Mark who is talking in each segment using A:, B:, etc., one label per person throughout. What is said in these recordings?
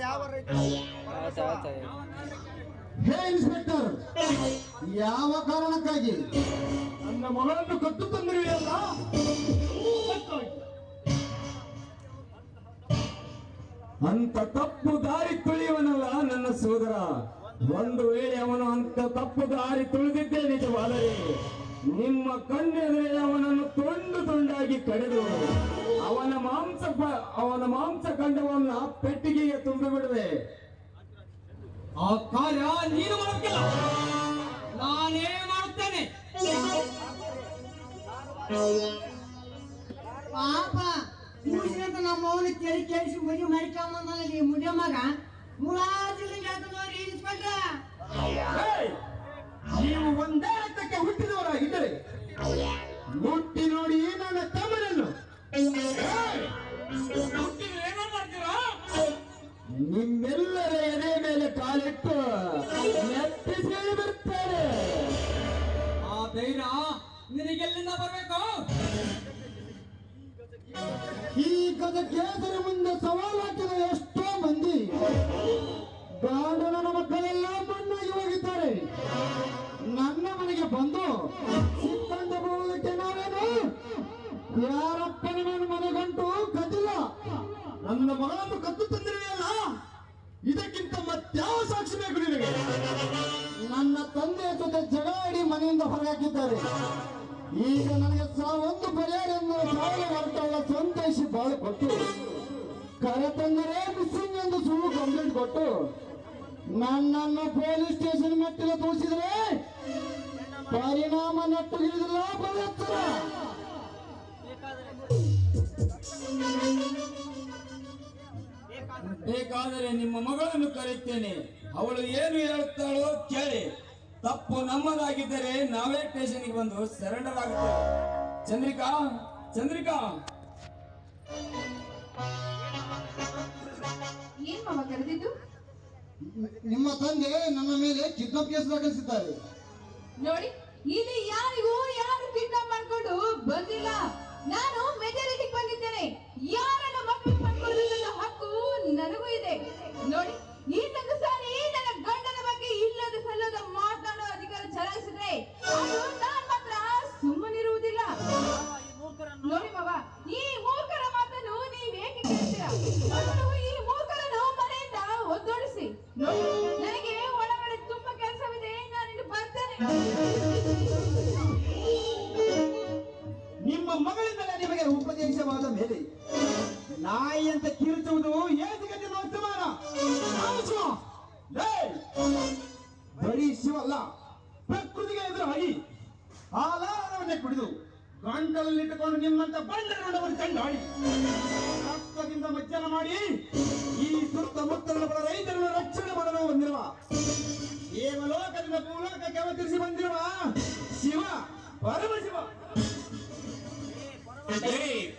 A: ಯಾವ
B: ಹೇ ಇನ್ಸ್ಪೆಕ್ಟರ್, ಯಾವ ಕಾರಣಕ್ಕಾಗಿ? ನನ್ನ ಮಗಳನ್ನು ಕಟ್ಟು ತಂದಿರುವೆಯಲ್ಲ ಅಂತ ತಪ್ಪು ದಾರಿ ತುಳಿಯವನಲ್ಲ ನನ್ನ ಸೋದರ. ಒಂದು ವೇಳೆ ಅವನು ಅಂತ ತಪ್ಪು ದಾರಿ ತುಳಿದಿದ್ದೇ ನಿಜವಾದರೆ ನಿಮ್ಮ ಕಣ್ಣೆದುರೆ ಅವನನ್ನು ತುಂಡು ತುಂಡಾಗಿ ಕಡೆದು ಅವನ ಮಾಂಸ ಅವನ ಮಾಂಸ ಖಂಡವನ್ನ ಪೆಟ್ಟಿಗೆಗೆ ತುಂಬಿ ಬಿಡುವೆ
C: ಆ ಕಾರ್ಯ ನೀನು ಮಾಡಕ್ಕಿಲ್ಲ ನಾನೇ ಮಾಡ್ತೇನೆ
D: ಪಾಪ ನಮ್ಮ ಅವನ ಕೇಳಿ ಕೇಳಿಸಿ ಮುಗಿ ಮಾಡಿಕೊಂಬಂದಲ್ಲ ಈ ಮುಡಿಯ ಮಗ.
C: ಏನೋ ಮಾಡ್ತೀರಾ
B: ನಿಮ್ಮೆಲ್ಲರ ಎದೆ ಮೇಲೆ ಕಾಲಿಟ್ಟು ಎತ್ತಿಸಿ ಬಿಡ್ತಾರೆ
C: ಆ ಧೈರ್ಯ ನಿನಗೆಲ್ಲಿಂದ ಬರಬೇಕು?
B: ಈ ಗಜ ಕೇಸರಿ ಮುಂದೆ ಸವಾಲು ಹಾಕಿದ ಎಷ್ಟೋ ಮಂದಿ ಗಾಂಡನ ಮಕ್ಕಳೆಲ್ಲ ಮಣ್ಣಾಗಿ ಹೋಗಿದ್ದಾರೆ. ನನ್ನ ಮನೆಗೆ ಬಂದು ಸಿಕ್ಕಂಡ ಬರುವುದಕ್ಕೆ ನಾವೇನು ಯಾರಪ್ಪನ ನನ್ನ ಮನೆಗಂಟು ಕದಿಲ್ಲ ನನ್ನ ಮಗಳನ್ನು ಕತ್ತು ಅಲ್ಲ? ಇದಕ್ಕಿಂತ ಮತ್ಯಾವ ಸಾಕ್ಷಿ ಬೇಕು ನಿನಗೆ? ನನ್ನ ತಂದೆ ಜೊತೆ ಜಗಳಾಡಿ ಮನೆಯಿಂದ ಹೊರಗಾಕಿದ್ದಾರೆ. ಈಗ ನನಗೆ ಒಂದು ಪರಿಹಾರ ಸಾಲ ಹೊರಟಲ್ಲ ಸಂತೈಸಿ ಬಾಳು ಕೊಟ್ಟು. ಕರೆ ತಂದರೆ ಮಿಸ್ಸಿಂಗ್ ಎಂದು ಸುಳ್ಳು ಕಂಪ್ಲೇಂಟ್ ಕೊಟ್ಟು. ನನ್ನನ್ನು ಪೊಲೀಸ್ ಸ್ಟೇಷನ್ ಮೆಟ್ಟಿಲು ತೋರಿಸಿದ್ರೆ ಪರಿಣಾಮ ನೆಟ್ಟು ಹಿಡಿದಿಲ್ಲ ಬಲತ್ತರ
E: ಬೇಕಾದರೆ ನಿಮ್ಮ ಮಗಳನ್ನು ಕರೆಯುತ್ತೇನೆ. ಅವಳು ಏನು ಹೇಳುತ್ತಾಳೋ ಕೇಳಿ. ತಪ್ಪು ನಮ್ಮದಾಗಿದ್ದರೆ ನಾವೇ ಸ್ಟೇಷನ್ಗೆ ಬಂದು ಸರೆಂಡರ್ ಆಗುತ್ತೇವೆ ಚಂದ್ರಿಕಾ ಚಂದ್ರಿಕಾ.
F: ಏನ್ ಮಾವ ಕರೆದಿದ್ದು?
B: ನಿಮ್ಮ ತಂದೆ ನನ್ನ ಮೇಲೆ ಕಿಡ್ನಾಪ್ ಕೇಸ್ ದಾಖಲಿಸಿದ್ದಾರೆ.
F: ನೋಡಿ ಇಲ್ಲಿ ಯಾರಿಗೂ ಯಾರು ಕಿಡ್ನಾಪ್ ಮಾಡ್ಕೊಂಡು ಬಂದಿಲ್ಲ. ಈ ಮೂರ್ಖರನ್ನು ಮನೆಯಿಂದ ಒದ್ದೋಡಿಸಿ ನನಗೆ ಒಳಗಡೆ ತುಂಬಾ ಕೆಲಸವಿದೆ, ನಾನು ಬರ್ತೇನೆ
B: ನಿಮ್ಮ ಮಗಳಿಂದಲೇ ನಿಮಗೆ ಉಪದೇಶವಾದ ಮೇಲೆ ನಾಯಿ ಅಂತ ಕಿರುಚುವುದು ಸಮಾನ ನಾವು ಶಿವ. ಏಯ್! ಬರೀ ಶಿವಲ್ಲ, ಪ್ರಕೃತಿಗೆ ಎದುರಾಗಿ ಆಲಾರವನ್ನೇ ಕುಡಿದು ಗಂಟಲಲ್ಲಿಟ್ಟುಕೊಂಡು ನಿಮ್ಮಂತ ಬಂಡರಗೊಂಡವರು ಕಂಡಾಡಿ ರಕ್ತದಿಂದ ಮಜ್ಜನ ಮಾಡಿ ಈ ಸುತ್ತಮುತ್ತಲಿನ ಬಡ ರೈತರನ್ನು ರಕ್ಷಣೆ ಮಾಡಲು ಬಂದಿರುವ. ದೇವಲೋಕದಿಂದ ಭೂಲೋಕಕ್ಕೆ ಅವತರಿಸಿ ಬಂದಿರುವ ಶಿವ ಪರಮಶಿವ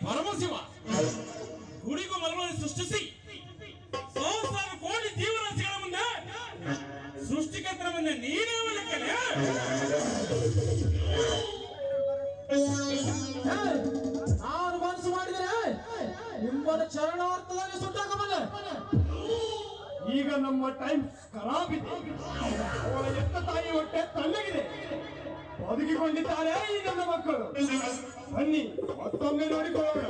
G: ಪರಮಶಿವ ಗುಡಿಗೂ ಮರಗಳನ್ನು ಸೃಷ್ಟಿಸಿ, ಸಹಸ್ರಾರು ಕೋಟಿ ಜೀವರಾಶಿಗಳ ಮುಂದೆ ಸೃಷ್ಟಿಕರ್ತರ ಮುಂದೆ ನೀನೇ ಲೆಕ್ಕನೆ
B: ನಾನು ಮನಸ್ಸು ಮಾಡಿದರೆ ನಿಮ್ಮನ್ನು ಚರಣಾರ್ಥದಲ್ಲಿ ಸುಟ್ಟಾಕಬಲ್ಲ ಈಗ ನಮ್ಮ ಟೈಮ್ ಖರಾಬ್ ಇದೆ ಅವಳ ಎತ್ತ ತಾಯಿ ಹೊಟ್ಟೆ ತಣ್ಣಗಿದೆ ಬದುಕಿಕೊಂಡಿದ್ದಾರೆ ಈ ನನ್ನ ಮಕ್ಕಳು. ಬನ್ನಿ, ಮತ್ತೊಮ್ಮೆ ನೋಡಿಕೊಳ್ಳೋಣ.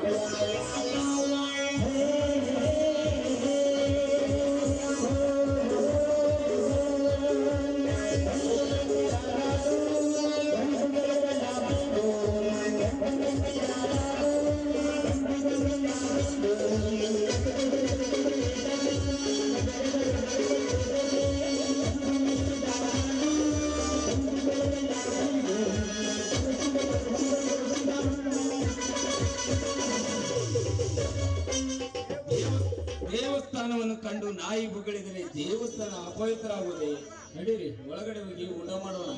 E: ದೇವಸ್ಥಾನವನ್ನು ಕಂಡು ನಾಯಿ ಬುಗಳಿದರೆ ದೇವಸ್ಥಾನ ಅಪವಿತ್ರ ಆಗುವುದೇ ನಡೀರಿ ಒಳಗಡೆ ಹೋಗಿ ಊಟ ಮಾಡೋಣ.